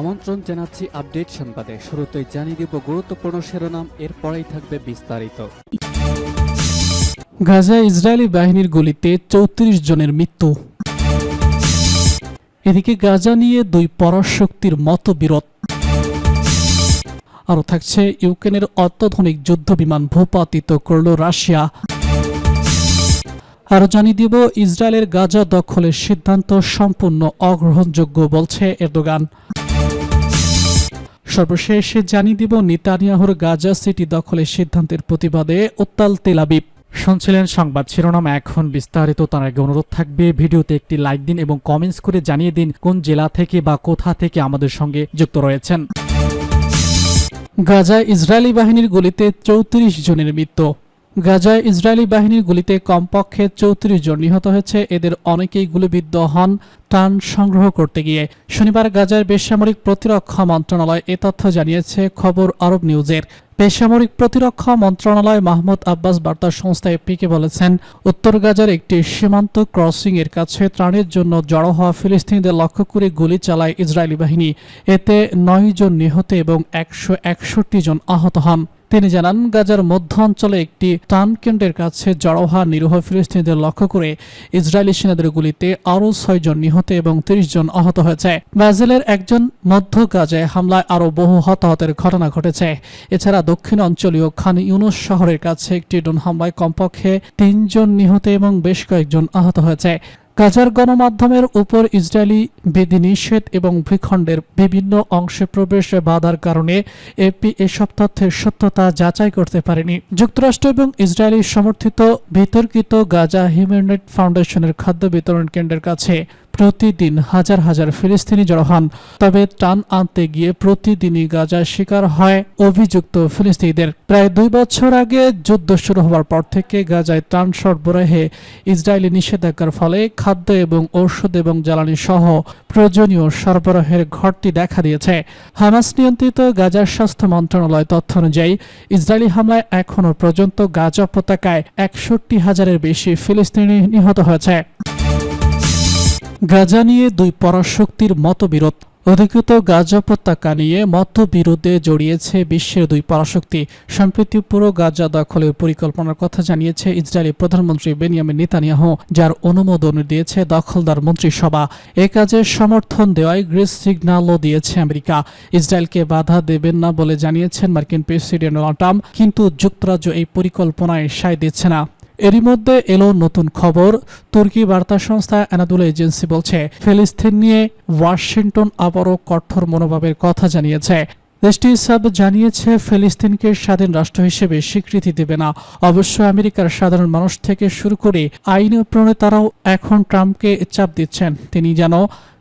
আমন্ত্রণ জানাচ্ছি আপডেট সংবাদে। শুরুতেই জানিয়ে দিব গুরুত্বপূর্ণ শিরোনাম, এরপরেই থাকবে বিস্তারিত। গাজায় ইসরায়েলি বাহিনীর গুলিতে চৌত্রিশ জনের মৃত্যু। এদিকে গাজা নিয়ে দুই পরাশক্তির মতবিরোধ। আরও থাকছে ইউক্রেনের অত্যাধুনিক যুদ্ধ বিমান ভূপাতিত করল রাশিয়া। আরও জানিয়ে দিব, ইসরায়েলের গাজা দখলের সিদ্ধান্ত সম্পূর্ণ অগ্রহণযোগ্য বলছে এরদোগান। সর্বশেষে জানিয়ে দিব, নেতানিয়াহুর গাজা সিটি দখলের সিদ্ধান্তের প্রতিবাদে উত্তাল তেলাবিব শুনছিলেন সংবাদ শিরোনাম, এখন বিস্তারিত। তার আগে অনুরোধ থাকবে, ভিডিওতে একটি লাইক দিন এবং কমেন্টস করে জানিয়ে দিন কোন জেলা থেকে বা কোথা থেকে আমাদের সঙ্গে যুক্ত রয়েছেন। গাজায় ইসরায়েলি বাহিনীর গুলিতে চৌত্রিশ জনের মৃত্যু। গাজায় ইসরায়েলি বাহিনীর গুলিতে কমপক্ষে চৌত্রিশ জন নিহত হয়েছে। এদের অনেকেই গুলিবিদ্ধ হন ত্রাণ সংগ্রহ করতে গিয়ে। শনিবার গাজার বেসামরিক প্রতিরক্ষা মন্ত্রণালয় এ তথ্য জানিয়েছে খবর আরব নিউজের। বেসামরিক প্রতিরক্ষা মন্ত্রণালয় মাহমুদ আব্বাস বার্তা সংস্থা এপিকে বলেছেন, উত্তর গাজার একটি সীমান্ত ক্রসিং এর কাছে ত্রাণের জন্য জড়ো হওয়া ফিলিস্তিনিদের লক্ষ্য করে গুলি চালায় ইসরায়েলি বাহিনী। এতে নয় জন নিহত এবং একশো একষট্টি জন আহত হন। তিনি জানান, গাজার মধ্য অঞ্চলে একটি ত্রাণকেন্দ্রের কাছে জড়ো হওয়া নিরীহ ফিলিস্তিনিদের লক্ষ্য করে ইসরায়েলি সেনাদের গুলিতে আরও ছয়জন নিহত এবং তিরিশ জন আহত হয়েছে। ব্রাজিলের একজন মধ্য গাজায় হামলায় আরও বহু হতাহতের ঘটনা ঘটেছে। এছাড়া দক্ষিণ অঞ্চলীয় খান ইউনুস শহরের কাছে একটি ড্রোন হামলায় কমপক্ষে তিনজন নিহত এবং বেশ কয়েকজন আহত হয়েছে। গাজার গণমাধ্যমের উপর ইসরায়েলি বিধিনিষেধ এবং ভূখণ্ডের বিভিন্ন অংশে প্রবেশে বাধার কারণে এপি এসব তথ্যের সত্যতা যাচাই করতে পারেনি। যুক্তরাষ্ট্র এবং ইসরায়েলি সমর্থিত বিতর্কিত গাজা হিউম্যান ফাউন্ডেশনের খাদ্য বিতরণ কেন্দ্রের কাছে প্রতিদিন হাজার হাজার ফিলিস্তিনি জড়ো হন। তবে টান আনতে গিয়ে প্রতিদিনই গাজার শিকার হয় অভিযুক্ত ফিলিস্তিনিদের। প্রায় দুই বছর আগে যুদ্ধ শুরু হওয়ার পর থেকে গাজায় ত্রাণ সরবরাহে ইসরায়েলি নিষেধাজ্ঞার ফলে খাদ্য এবং ঔষধ এবং জ্বালানি সহ প্রয়োজনীয় সরবরাহের ঘাটতি দেখা দিয়েছে। হামাস নিয়ন্ত্রিত গাজার স্বাস্থ্য মন্ত্রণালয় তথ্য অনুযায়ী, ইসরায়েলি হামলায় এখনও পর্যন্ত গাজা উপত্যকায় একষট্টি হাজারের বেশি ফিলিস্তিনি নিহত হয়েছে। গাজা নিয়ে দুই পরাশক্তির মতবিরোধ। অধিকৃত গাজা উপত্যকা নিয়ে মতবিরোধে জড়িয়েছে বিশ্বের দুই পরাশক্তি। সম্প্রতি পুরো গাজা দখলের পরিকল্পনার কথা জানিয়েছে ইসরায়েলি প্রধানমন্ত্রী বেনিয়ামিন নেতানিয়াহ, যার অনুমোদন দিয়েছে দখলদার মন্ত্রিসভা। এ কাজে সমর্থন দেওয়ায় গ্রিস সিগন্যালও দিয়েছে আমেরিকা। ইসরায়েলকে বাধা দেবেন না বলে জানিয়েছেন মার্কিন প্রেসিডেন্ট ডোনাল্ড ট্রাম্প, কিন্তু যুক্তরাজ্য এই পরিকল্পনায় সায় দিচ্ছে না। এরই মধ্যে এলো নতুন খবর। তুর্কি বার্তা সংস্থা অ্যানাদুল এজেন্সি বলছে, ফিলিস্তিন নিয়ে ওয়াশিংটন আবারও কঠোর মনোভাবের কথা জানিয়েছে। দেশটি সাব জানিয়েছে, ফিলিস্তিনকে স্বাধীন রাষ্ট্র হিসেবে স্বীকৃতি দেবে না। অবশ্য আমেরিকার সাধারণ মানুষ থেকে শুরু করে আইন প্রণেতারাও এখন ট্রাম্পকে চাপ দিচ্ছেন। তিনি যেন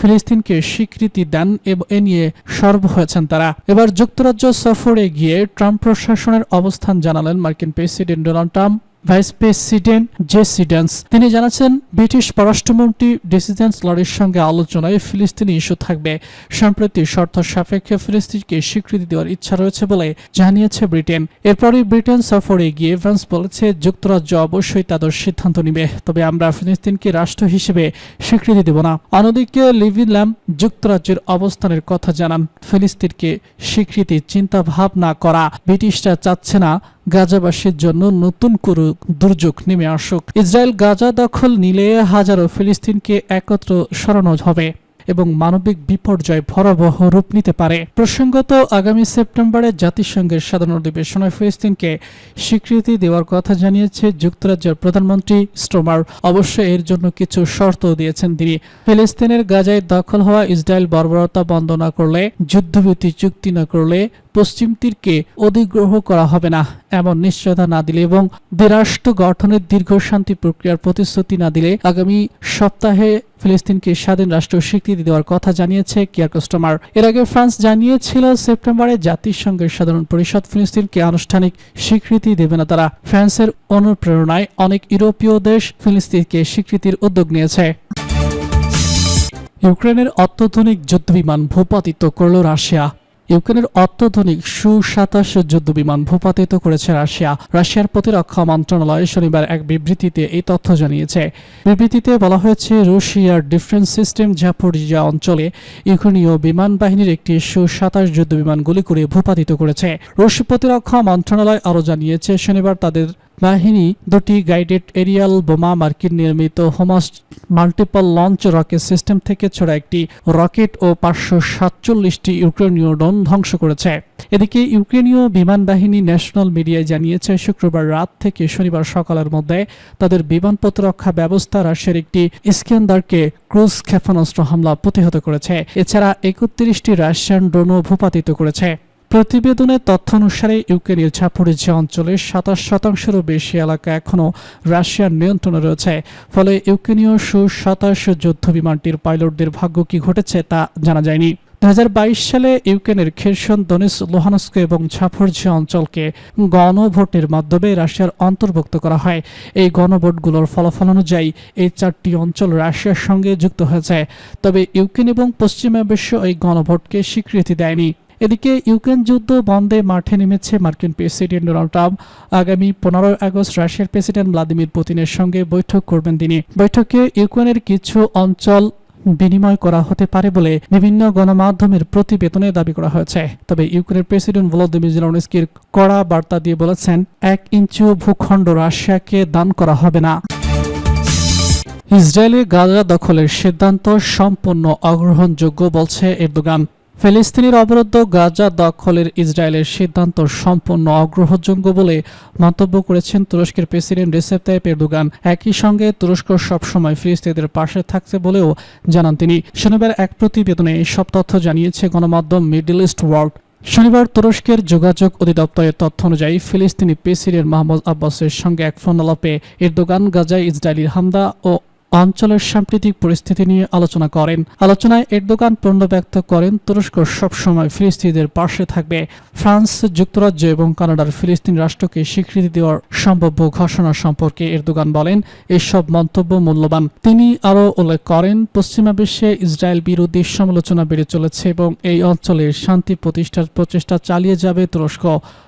ফিলিস্তিনকে স্বীকৃতি দেন এ নিয়ে সর্ব হয়েছেন তারা। এবার যুক্তরাজ্য সফরে গিয়ে ট্রাম্প প্রশাসনের অবস্থান জানালেন মার্কিন president Donald Trump. Vice president J সিডেন্স তিনি জানাচ্ছেন, ব্রিটিশ পররাষ্ট্রমন্ত্রী ডিসিডেন্স লরির সঙ্গে আলোচনায় ফিলিস্তিনি ইস্যু থাকবে। সম্প্রতি শর্ত সাপেক্ষে ফিলিস্তিনকে স্বীকৃতি দেওয়ার ইচ্ছা রয়েছে বলে জানিয়েছে ব্রিটেন। এরপরই ব্রিটেন সফরে গিয়ে ফ্রান্স বলেছে, যুক্তরাজ্য অবশ্যই তাদের সিদ্ধান্ত নিবে, তবে আমরা ফিলিস্তিনকে রাষ্ট্র হিসেবে স্বীকৃতি দেব না। অন্যদিকে লিভিন ল্যাম যুক্তরাজ্যের অবস্থানের কথা জানান, ফিলিস্তিনকে স্বীকৃতি চিন্তা ভাবনা করা ব্রিটিশরা চাচ্ছে না। গাজাবাসীর জন্য নতুন কোনো দুর্যোগ নেমে আসুক। ইসরায়েল গাজা দখল নিলে হাজারো ফিলিস্তিনকে একত্র সরানো হবে এবং মানবিক বিপর্যয় ভয়াবহ রূপ নিতে পারে। প্রসঙ্গত, আগামী সেপ্টেম্বরে জাতিসংঘের সাধারণ অধিবেশনে ফিলিস্তিনকে স্বীকৃতি দেওয়ার কথা জানিয়েছে যুক্তরাজ্যের প্রধানমন্ত্রী স্টোমার অবশ্য এর জন্য কিছু শর্ত দিয়েছেন তিনি। ফিলিস্তিনের গাজায় দখল হওয়া ইসরায়েল বর্বরতা বন্ধ না করলে, যুদ্ধবিরতি চুক্তি না করলে পশ্চিম তীরকে অধিগ্রহ করা হবে না, এমন নিশ্চয়তা না দিলে এবং দ্বিরাষ্ট্র গঠনের দীর্ঘ শান্তি প্রক্রিয়ার প্রতিশ্রুতি না দিলে আগামী সপ্তাহে ফিলিস্তিনকে স্বাধীন রাষ্ট্র স্বীকৃতি দেওয়ার কথা জানিয়েছে কিয়ার কাস্টমার। এর আগে ফ্রান্স জানিয়েছিল সেপ্টেম্বরে জাতিসংঘের সাধারণ পরিষদ ফিলিস্তিনকে আনুষ্ঠানিক স্বীকৃতি দেবে না তারা। ফ্রান্সের অনুপ্রেরণায় অনেক ইউরোপীয় দেশ ফিলিস্তিনকে স্বীকৃতির উদ্যোগ নিয়েছে। ইউক্রেনের অত্যাধুনিক যুদ্ধবিমান ভূপাতিত করল রাশিয়া। ইউক্রেনের অত্যাধুনিক সু সাতাশ যুদ্ধ বিমান ভূপাতিত করেছে রাশিয়া। রাশিয়ার প্রতিরক্ষা মন্ত্রণালয় শনিবার এক বিবৃতিতে এই তথ্য জানিয়েছে। বিবৃতিতে বলা হয়েছে, রুশিয়ার ডিফেন্স সিস্টেম ঝাপরিয়া অঞ্চলে ইউক্রেনীয় বিমান বাহিনীর একটি সু সাতাশ যুদ্ধ বিমান গুলি করে ভূপাতিত করেছে। রুশ প্রতিরক্ষা মন্ত্রণালয় আরও জানিয়েছে, শনিবার তাদের বাহিনী দুটি গাইডেড এরিয়াল বোমা মার্কিন নির্মিত হোমাস মাল্টিপল লঞ্চ রকেট সিস্টেম থেকে ছোড়া একটি রকেট ও পাঁচশো সাতচল্লিশটি ইউক্রেনীয় ড্রোন ধ্বংস করেছে। এদিকে ইউক্রেনীয় বিমান বাহিনী ন্যাশনাল মিডিয়ায় জানিয়েছে, শুক্রবার রাত থেকে শনিবার সকালের মধ্যে তাদের বিমান প্রতিরক্ষা ব্যবস্থা রাশিয়ার একটি ইস্কেন্দারকে ক্রুজ ক্ষেপণাস্ত্র হামলা প্রতিহত করেছে। এছাড়া একত্রিশটি রাশিয়ান ড্রোনও ভূপাতিত করেছে। প্রতিবেদনের তথ্য অনুসারে ইউক্রেনের ঝাপরিঝিয়া অঞ্চলের সাতাশ শতাংশেরও বেশি এলাকা এখনও রাশিয়ার নিয়ন্ত্রণে রয়েছে। ফলে ইউক্রেনীয় সু সাতাশ যুদ্ধ বিমানটির পাইলটদের ভাগ্য কি ঘটেছে তা জানা যায়নি। দু হাজার বাইশ সালে ইউক্রেনের খেরসন, দনিস, লোহানস্ক এবং ঝাপরঝিয়া অঞ্চলকে গণভোটের মাধ্যমে রাশিয়ার অন্তর্ভুক্ত করা হয়। এই গণভোটগুলোর ফলাফল অনুযায়ী এই চারটি অঞ্চল রাশিয়ার সঙ্গে যুক্ত হয়েছে। তবে ইউক্রেন এবং পশ্চিমা বিশ্ব এই গণভোটকে স্বীকৃতি দেয়নি। এদিকে ইউক্রেন যুদ্ধ বন্ধে মাঠে নেমেছে মার্কিন প্রেসিডেন্ট ডোনাল্ড ট্রাম্প। আগামী পনেরোই আগস্ট রাশিয়ার প্রেসিডেন্ট ভ্লাদিমির পুতিনের সঙ্গে বৈঠক করবেন তিনি। বৈঠকে ইউক্রেনের কিছু অঞ্চল বিনিময় করা হতে পারে বলে বিভিন্ন গণমাধ্যমের প্রতিবেদনে দাবি করা হয়েছে। তবে ইউক্রেনের প্রেসিডেন্ট ভলোদিমির জেলনস্কির কড়া বার্তা দিয়ে বলেছেন, এক ইঞ্চিও ভূখণ্ড রাশিয়াকে দান করা হবে না। ইসরায়েলে গাজা দখলের সিদ্ধান্ত সম্পূর্ণ অগ্রহণযোগ্য বলছে এরদোগান। ফিলিস্তিনের অবরুদ্ধ গাজা দখলের ইসরায়েলের সিদ্ধান্ত সম্পূর্ণ অগ্রহণযোগ্য বলে মন্তব্য করেছেন তুরস্কের প্রেসিডেন্ট রেসেপ তাইপ এরদোগান। একই সঙ্গে তুরস্ক সবসময় ফিলিস্তিনিদের পাশে থাকছে বলেও জানান তিনি। শনিবার এক প্রতিবেদনে সব তথ্য জানিয়েছে গণমাধ্যম মিডল ইস্ট ওয়ার্ল্ড। শনিবার তুরস্কের যোগাযোগ অধিদপ্তরের তথ্য অনুযায়ী ফিলিস্তিনি প্রেসিডেন্ট মাহমুদ আব্বাসের সঙ্গে এক ফোন আলাপে এরদোগান গাজায় ইসরায়েলি হামদা ও অঞ্চলের সাম্প্রতিক পরিস্থিতি নিয়ে আলোচনা করেন। আলোচনায় এরদোগান পূর্ণ ব্যক্ত করেন, তুরস্ক সবসময় ফিলিস্তিনিদের পাশে থাকবে। ফ্রান্স, যুক্তরাজ্য এবং কানাডার ফিলিস্তিন রাষ্ট্রকে স্বীকৃতি দেওয়ার সম্ভাব্য ঘোষণা সম্পর্কে এরদোগান বলেন, এসব মন্তব্য মূল্যবান। তিনি আরও উল্লেখ করেন, পশ্চিমা বিশ্বে ইসরায়েল বিরোধী সমালোচনা বেড়ে চলেছে এবং এই অঞ্চলের শান্তি প্রতিষ্ঠার প্রচেষ্টা চালিয়ে যাবে তুরস্ক।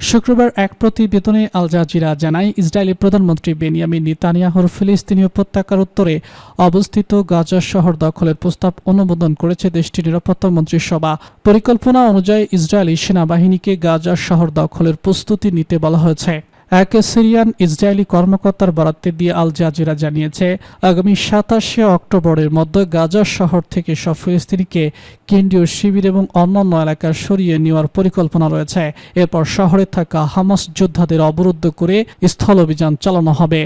শুক্রবার এক প্রতিবেদনে আল জাজিরা জানায় ইসরায়েলি প্রধানমন্ত্রী বেনিয়ামিন নিতানিয়াহুর ফিলিস্তিনি উপত্যকার উত্তরে অবস্থিত গাজা শহর দখলের প্রস্তাব অনুমোদন করেছে দেশটির নিরাপত্তা মন্ত্রিসভা পরিকল্পনা অনুযায়ী ইসরায়েলি সেনাবাহিনীকে গাজা শহর দখলের প্রস্তুতি নিতে বলা হয়েছে। এক সিরিয়ান ইসরায়েলি কর্মকর্তার বরাত্তে দিয়ে আল জাজিরা জানিয়েছে, আগামী সাতাশে অক্টোবরের মধ্যে গাজা শহর থেকে সব ফিলিস্তিনিকে কেন্দ্রীয় শিবির এবং অন্যান্য এলাকা সরিয়ে নেওয়ার পরিকল্পনা রয়েছে। এরপর শহরে থাকা হামাস যোদ্ধাদের অবরুদ্ধ করে স্থল অভিযান চালানো হবে।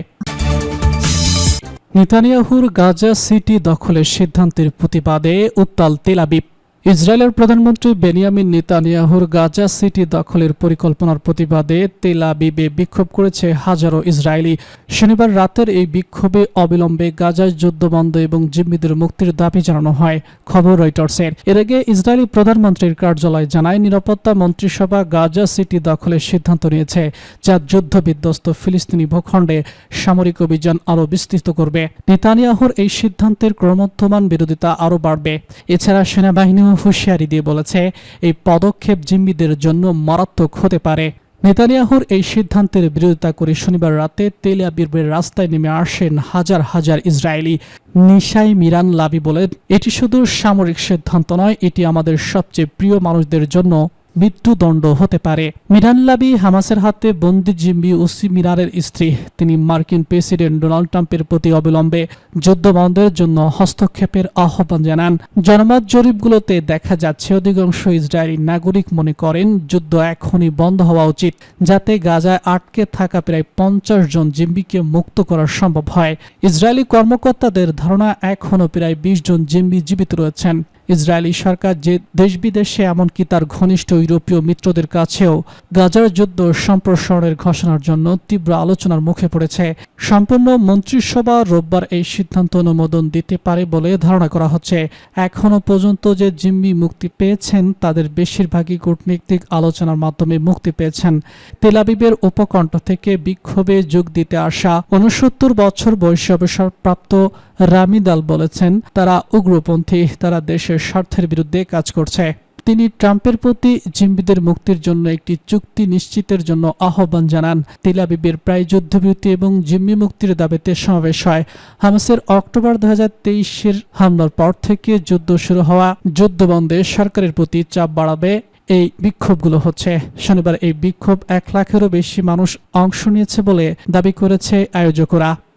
নেতানিয়াহুর গাজা সিটি দখলের সিদ্ধান্তের প্রতিবাদে উত্তাল তেলাবিব ইসরায়েলের প্রধানমন্ত্রী বেনিয়ামিন নেতানিয়াহুর গাজা সিটি দখলের পরিকল্পনার প্রতিবাদে তেল আবিবে বিক্ষোভ করেছে হাজারো ইসরায়েলি। শনিবার রাতের এই বিক্ষোভে অবিলম্বে গাজায় যুদ্ধ বন্ধ এবং জিম্মিদের মুক্তির দাবি জানানো হয়, খবর রয়টার্সের। এর আগে ইসরায়েলি প্রধানমন্ত্রীর কার্যালয় জানায়, নিরাপত্তা মন্ত্রিসভা গাজা সিটি দখলের সিদ্ধান্ত নিয়েছে, যা যুদ্ধ বিধ্বস্ত ফিলিস্তিনি ভূখণ্ডে সামরিক অভিযান আরও বিস্তৃত করবে। নেতানিয়াহুর এই সিদ্ধান্তের ক্রমোদ্ধমান বিরোধিতা আরও বাড়বে। এছাড়া সেনাবাহিনীও হুঁশিয়ারি দিয়ে বলেছে, এই পদক্ষেপ জিম্মিদের জন্য মারাত্মক হতে পারে। নেতানিয়াহুর এই সিদ্ধান্তের বিরোধিতা করে শনিবার রাতে তেল আবিবের রাস্তায় নেমে আসেন হাজার হাজার ইসরায়েলি। নিশাই মিরান লাবি বলেন, এটি শুধু সামরিক সিদ্ধান্ত নয়, এটি আমাদের সবচেয়ে প্রিয় মানুষদের জন্য মৃত্যুদণ্ড হতে পারে। মিরান লাবি হামাসের হাতে বন্দি জিম্বি ওসি মিরারের স্ত্রী। তিনি মার্কিন প্রেসিডেন্ট ডোনাল্ড ট্রাম্পের প্রতি অবিলম্বে যুদ্ধ বন্ধের জন্য হস্তক্ষেপের আহ্বান জানান। জনমত জরিপগুলোতে দেখা যাচ্ছে অধিকাংশ ইসরায়েলি নাগরিক মনে করেন যুদ্ধ এখনই বন্ধ হওয়া উচিত, যাতে গাজায় আটকে থাকা প্রায় পঞ্চাশ জন জিম্বিকে মুক্ত করা সম্ভব হয়। ইসরায়েলি কর্মকর্তাদের ধারণা এখনও প্রায় বিশ জন জিম্বি জীবিত রয়েছেন। ইসরায়েলি সরকার যে দেশ বিদেশে এমনকি তার ঘনিষ্ঠ ইউরোপীয় মিত্রদের কাছেও গাজার যুদ্ধ সম্প্রসারণের ঘোষণার জন্য তীব্র আলোচনার মুখে পড়েছে। সম্পূর্ণ মন্ত্রিসভা রোববার এই সিদ্ধান্ত অনুমোদন দিতে পারে বলে ধারণা করা হচ্ছে। এখনও পর্যন্ত যে জিম্মি মুক্তি পেয়েছেন, তাদের বেশিরভাগই কূটনৈতিক আলোচনার মাধ্যমে মুক্তি পেয়েছেন। তেলাবিবের উপকণ্ঠ থেকে বিক্ষোভে যোগ দিতে আসা উনসত্তর বছর বয়সী অবসরপ্রাপ্ত রামিদাল বলেছেন, তারা উগ্রপন্থী, তারা দেশের স্বার্থের বিরুদ্ধে কাজ করছে। তিনি ট্রাম্পের প্রতি জিম্বিদের মুক্তির জন্য একটি চুক্তি নিশ্চিতের জন্য আহ্বান জানান। তেল আবিবের প্রায় যুদ্ধবিরতি এবং জিম্মি মুক্তির দাবিতে সমাবেশ হয়। হামাসের অক্টোবর দু তেইশের হামলার পর থেকে যুদ্ধ শুরু হওয়া যুদ্ধ বন্ধে সরকারের প্রতি চাপ বাড়াবে এই বিক্ষোভগুলো হচ্ছে। শনিবার এই বিক্ষোভ এক লাখেরও বেশি মানুষ অংশ নিয়েছে বলে দাবি করেছে আয়োজকরা।